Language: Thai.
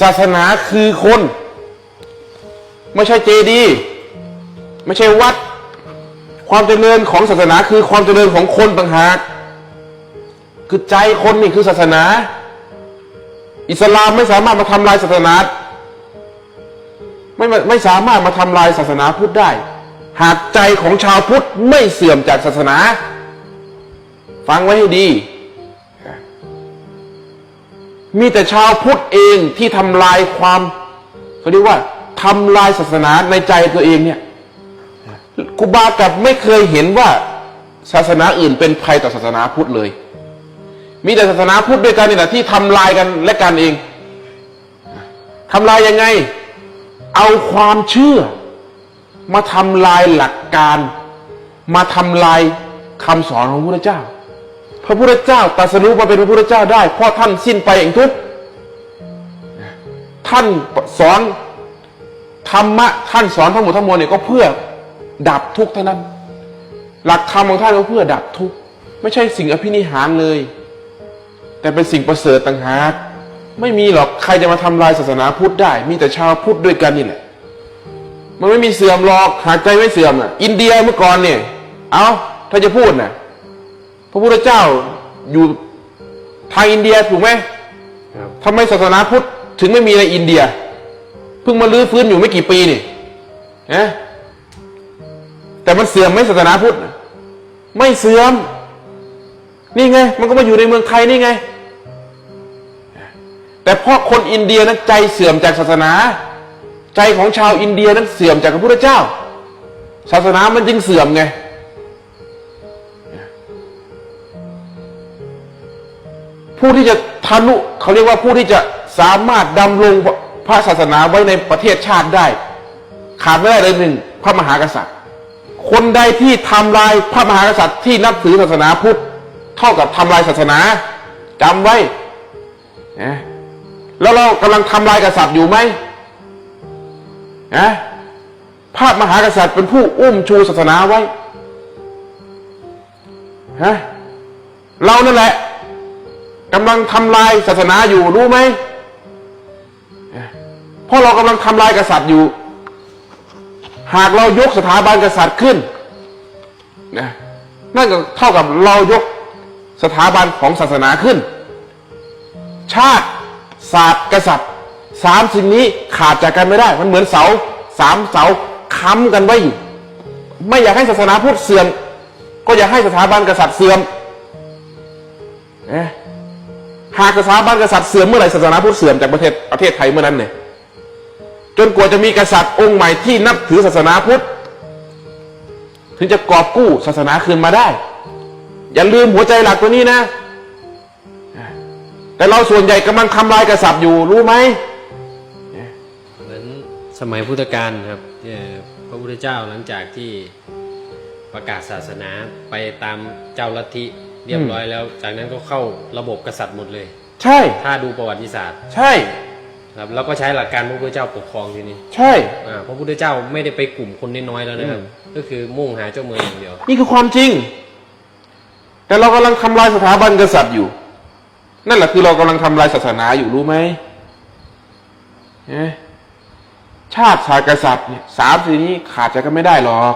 ศาสนาคือคน ไม่ใช่เจดีย์ไม่ใช่วัด ความเจริญของศาสนาคือความเจริญของคนต่างหากคือใจคนนี่คือศาสนา อิสลามไม่สามารถมาทำลายศาสนาไม่ไม่ไม่สามารถมาทำลายศาสนาพุทธได้ หากใจของชาวพุทธไม่เสื่อมจากศาสนา ฟังไว้ให้ดี มีแต่ชาวพุทธเองที่ทำลายความเขาเรียกว่าทำลายศาสนาในใจตัวเองเนี่ยครูบากับไม่เคยเห็นว่าศาสนาอื่นเป็นภัยต่อศาสนาพุทธเลย มีแต่ศาสนาพุทธด้วยกันนี่แหละที่ทำลายกันและกันเองทำลายยังไง เอาความเชื่อ มาทำลายหลักการ มาทำลายคำสอนของพระพุทธเจ้า พระพุทธเจ้าตรัสรู้มาเป็นพระพุทธเจ้าได้ เพราะท่านสิ้นไปเองทุกข์ท่านสอนธรรมะท่านสอนทั้งหมดทั้งมวลเนี่ยก็เพื่อดับทุกข์เท่านั้น หลักธรรมของท่านก็เพื่อดับทุกข์ไม่ใช่สิ่งอภินิหารเลย แต่เป็นสิ่งประเสริฐต่างหากไม่มีหรอกใครจะมาทำลายศาสนาพุทธได้ มีแต่ชาวพุทธด้วยกันนี่แหละมันไม่มีเสื่อมหรอกหากใจไม่เสื่อมอะ อินเดียเมื่อก่อนเนี่ย เอาถ้าจะพูดน่ะ ระพุทธเจ้าอยู่ทางอินเดียถูกไหมครับทำไมศาสนาพุทธถึงไม่มีในอินเดีย เพิ่งมาลื้อฟื้นอยู่ไม่กี่ปีนี่นะแต่มันเสื่อมไหมศาสนาพุทธน่ะไม่เสื่อม นี่ไง มันก็มาอยู่ในเมืองไทยนี่ไง แต่เพราะคนอินเดียนั้นใจเสื่อมจากศาสนา ใจของชาวอินเดียนั้นเสื่อมจากพระพุทธเจ้า ศาสนามันจึงเสื่อมไง ผู้ที่จะทะลุเขาเรียกว่าผู้ที่จะสามารถดำรงพระศาสนาไว้ในประเทศชาติได้ ขาดไม่ได้เลยหนึ่งพระมหากษัตริย์ คนใดที่ทำลายพระมหากษัตริย์ที่นับถือศาสนาพุทธเท่ากับทำลายศาสนาจำไว้นะแล้วเรากำลังทำลายกษัตริย์อยู่ไหมนะพระมหากษัตริย์เป็นผู้อุ้มชูศาสนาไว้ฮะเรานั่นแหละ กำลังทำลายศาสนาอยู่รู้ไหมเพราะเรากำลังทำลายกษัตริย์อยู่ หากเรายกสถาบันกษัตริย์ขึ้นนะนั่นก็เท่ากับเรายกสถาบันของศาสนาขึ้น ชาติศาสตร์กษัตริย์สามสิ่งนี้ขาดจากกันไม่ได้ มันเหมือนเสาสามเสาค้ำกันไว้อยู่ไม่อยากให้ศาสนาพุทธเสื่อม ก็อยากให้สถาบันกษัตริย์เสื่อมนะ หากสถาบันกษัตริย์เสื่อมเมื่อไหร่ศาสนาพุทธเสื่อมจากประเทศประเทศไทยเมื่อนั้นเนี่ยจนกว่าจะมีกษัตริย์องค์ใหม่ที่นับถือศาสนาพุทธถึงจะกอบกู้ศาสนาคืนมาได้ อย่าลืมหัวใจหลักตัวนี้นะ แต่เราส่วนใหญ่กำลังทำลายกษัตริย์อยู่รู้ไหมเหมือนสมัยพุทธกาลครับพระพุทธเจ้าหลังจากที่ประกาศศาสนาไปตามเจ้าลัทธิ เรียบร้อยแล้ว จากนั้นก็เข้าระบบกษัตริย์หมดเลย ใช่ ถ้าดูประวัติศาสตร์ ใช่ครับแล้วก็ใช้หลักการพระพุทธเจ้าปกครองทีนี้ใช่อ่าพระพุทธเจ้าไม่ได้ไปกลุ่มคนน้อยๆแล้วนะครับก็คือมุ่งหาเจ้าเมืองอย่างเดียว นี่คือความจริง แต่เรากำลังทำลายสถาบันกษัตริย์อยู่ นั่นแหละคือเรากำลังทำลายศาสนาอยู่รู้ไหมเอ๊ะชาติศาสตร์กษัตริย์เนี่ยสามสิ่งนี้ขาดจากกันไม่ได้หรอก